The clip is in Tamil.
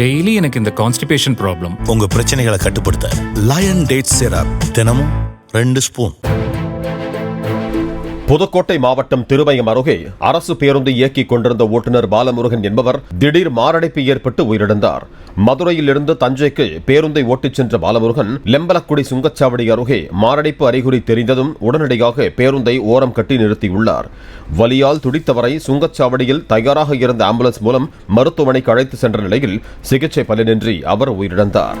டெய்லி எனக்கு இந்த கான்ஸ்டிபேஷன் ப்ராப்ளம் உங்க பிரச்சனைகளை கட்டுப்படுத்த லயன் டேட் சிரப் தினமும் ரெண்டு ஸ்பூன். புதுக்கோட்டை மாவட்டம் திருமயம் அருகே அரசு பேருந்தை இயக்கிக் கொண்டிருந்த ஓட்டுநர் பாலமுருகன் என்பவர் திடீர் மாரடைப்பு ஏற்பட்டு உயிரிழந்தார். மதுரையிலிருந்து தஞ்சைக்கு பேருந்தை ஓட்டிச் சென்ற பாலமுருகன் லெம்பலக்குடி சுங்கச்சாவடி அருகே மாரடைப்பு அறிகுறி தெரிந்ததும் உடனடியாக பேருந்தை ஓரம் கட்டி நிறுத்தியுள்ளார். வலியால் துடித்தவரை சுங்கச்சாவடியில் தயாராக இருந்த ஆம்புலன்ஸ் மூலம் மருத்துவமனைக்கு அழைத்து சென்ற நிலையில் சிகிச்சை பலனின்றி அவர் உயிரிழந்தார்.